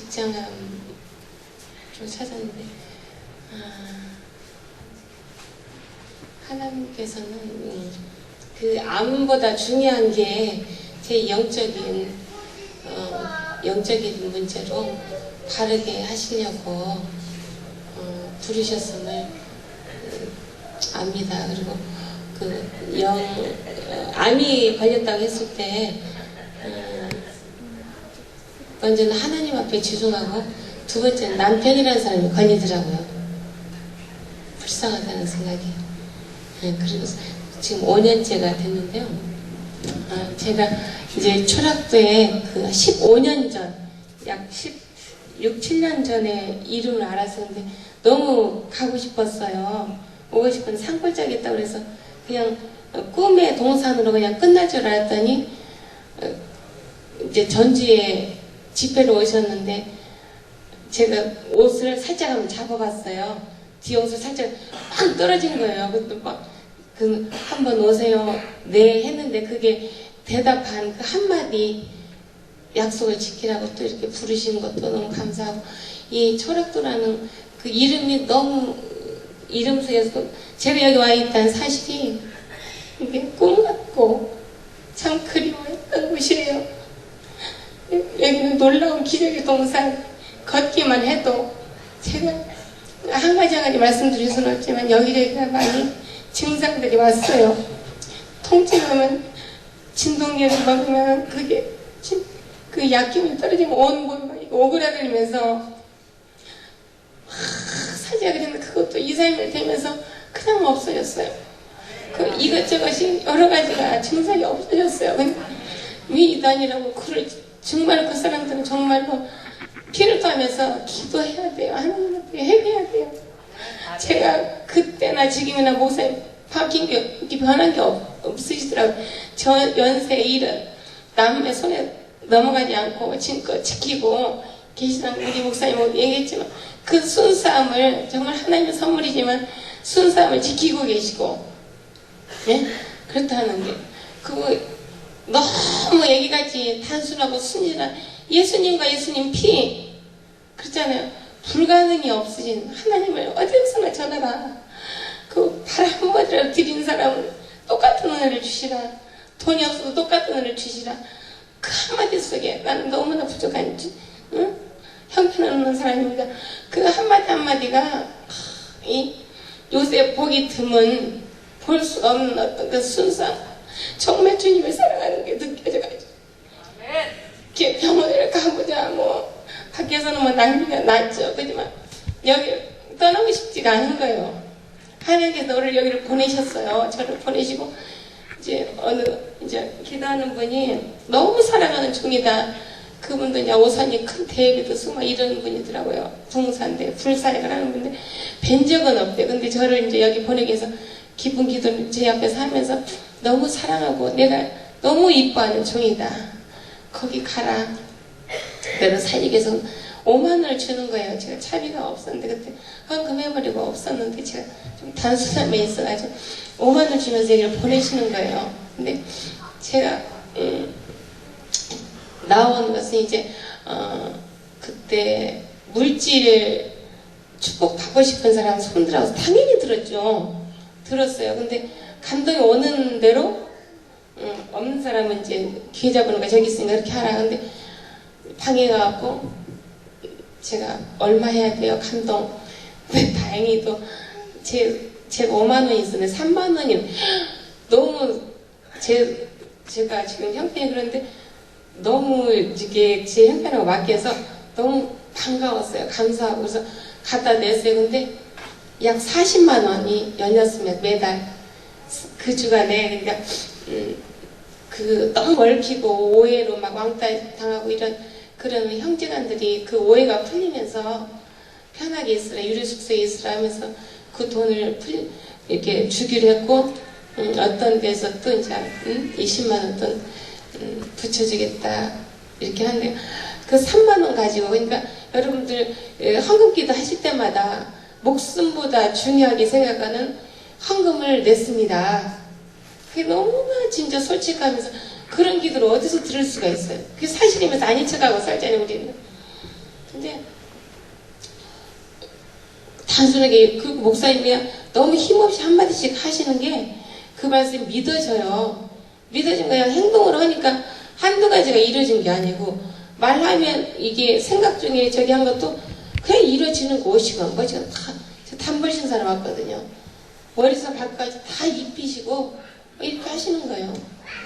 직장암 좀 찾았는데 아, 하나님께서는 음, 그 암보다 중요한 게 제 영적인 어, 영적인 문제로 바르게 하시려고 어, 부르셨음을 음, 압니다. 그리고 그영 어, 암이 걸렸다고 했을 때 어, 먼저는 하나님 앞에 집중하고 두 번째는 남편이라는 사람이 걸리더라고요. 불쌍하다는 생각이. 네, 그리고 지금 5년째가 됐는데요. 아, 제가 이제 초락도에 그 15년 전, 약 16, 7년 전에 이름을 알았었는데 너무 가고 싶었어요. 오고 싶은 산골짜기 있다고 그래서 그냥 꿈의 동산으로 그냥 끝날 줄 알았더니 어, 이제 전주에 집회로 오셨는데 제가 옷을 살짝 한번 잡아봤어요. 뒤에 옷을 살짝 막 떨어진 거예요. 그것도 막, 그, 한번 오세요. 네, 했는데 그게 대답한 그 한마디 약속을 지키라고 또 이렇게 부르시는 것도 너무 감사하고, 이 초락도라는 그 이름이 너무, 이름 속에서 제가 여기 와 있다는 사실이 이게 꿈 같고 참 그리워했던 곳이에요. 여기는 놀라운 기적의 동산 걷기만 해도 제가 한 가지 한 가지 말씀드릴 수는 없지만 여기저기가 많이 증상들이 왔어요. 통증하면 진동제를 먹으면 그게 진- 그 약기운이 떨어지면 온 몸이 막 오그라들면서 사지가 그랬는데 그것도 2, 3일 되면서 그냥 없어졌어요. 그 이것저것이 여러 가지가 증상이 없어졌어요. 근데 왜 이단이라고 그를 정말 그 사람들은 정말로 피를 토하면서 기도해야 돼요. 하나님한테 회개해야 돼요. 제가 그때나 지금이나 목사님 바뀐 게 변한 게 없, 없으시더라고요. 저 연세 일은 남의 손에 넘어가지 않고 지금껏 지키고 계시다는 우리 목사님 얘기했지만 그 순수함을 정말 하나님의 선물이지만 순수함을 지키고 계시고 예? 그렇다는 게 그거 너무 얘기같이 단순하고 순진한 예수님과 예수님 피 그렇잖아요. 불가능이 없으신 하나님을 어디서나 전하라. 그발 한마디라도 드린 사람은 똑같은 은혜를 주시라. 돈이 없어도 똑같은 은혜를 주시라. 그 한마디 속에 나는 너무나 부족한지 응? 형편없는 사람입니다. 그 한마디 한마디가 하, 이 요새 보기 드문 볼 수 없는 어떤 그 순수함 정말 주님을 사랑하는 게 느껴져가지고. 이렇게 병원을 가보자 뭐 밖에서는 뭐 낭비가 낫죠. 그지만 여기 떠나고 싶지가 않은 거예요. 하나님께서 너를 여기를 보내셨어요. 저를 보내시고 이제 어느 이제 기도하는 분이 너무 사랑하는 종이다. 그분도 이제 오산이 큰 대회에도 숨어 이런 분이더라고요. 붕산대 불사역을 하는 분인데 뵌 적은 없대 근데 저를 이제 여기 보내기 위해서 기쁜 기도를 제 앞에서 하면서 너무 사랑하고 내가 너무 이뻐하는 종이다 거기 가라 내가 살리기 위해서 5만 원을 주는 거예요. 제가 차비가 없었는데 그때 헌금해버리고 없었는데 제가 좀 단순함에 있어가지고 5만 원 주면서 여기를 보내시는 거예요. 근데 제가 음, 나온 것은 이제 어, 그때 물질 축복 받고 싶은 사람 손들어서 당연히 들었죠. 들었어요. 근데 감동이 오는 대로 음, 없는 사람은 이제 기회 잡으는 거 저기 있으니까 이렇게 하라. 근데 방에 가갖고 제가 얼마 해야 돼요? 감동. 근데 다행히도 제, 제가 5만 원이 있었는데 3만 원이 너무 제, 제가 지금 형편이 그런데 너무 이게 제 형편하고 맞게해서 너무 반가웠어요. 감사하고 그래서 갖다 냈어요. 근데 약 40만 원이 열렸으면 매달 그 주간에 그러니까 음, 그 너무 얽히고 오해로 막 왕따 당하고 이런 그런 형제간들이 그 오해가 풀리면서 편하게 있으라 유리 숙소에 있으라 하면서 그 돈을 풀 이렇게 주기로 했고 음, 어떤 데서 또 이제 음, 20만 원돈 음, 붙여주겠다 이렇게 하는데 그 3만 원 가지고 그러니까 여러분들 예, 헌금기도 하실 때마다 목숨보다 중요하게 생각하는 헌금을 냈습니다. 그게 너무나 진짜 솔직하면서 그런 기도를 어디서 들을 수가 있어요. 그게 사실이면서 아닌 척하고 살잖아요, 우리는. 근데 단순하게 그 목사님이 너무 힘없이 한마디씩 하시는 게 그 말씀이 믿어져요. 믿어진 거야. 행동을 하니까 한두 가지가 이루어진 게 아니고 말하면 이게 생각 중에 저기 한 것도 그냥 이루어지는 것이고 뭐 지금 다저 단벌신 사람 왔거든요. 머리에서 발까지 다 입히시고 이렇게 하시는 거예요.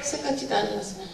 생각지도 않은 것을.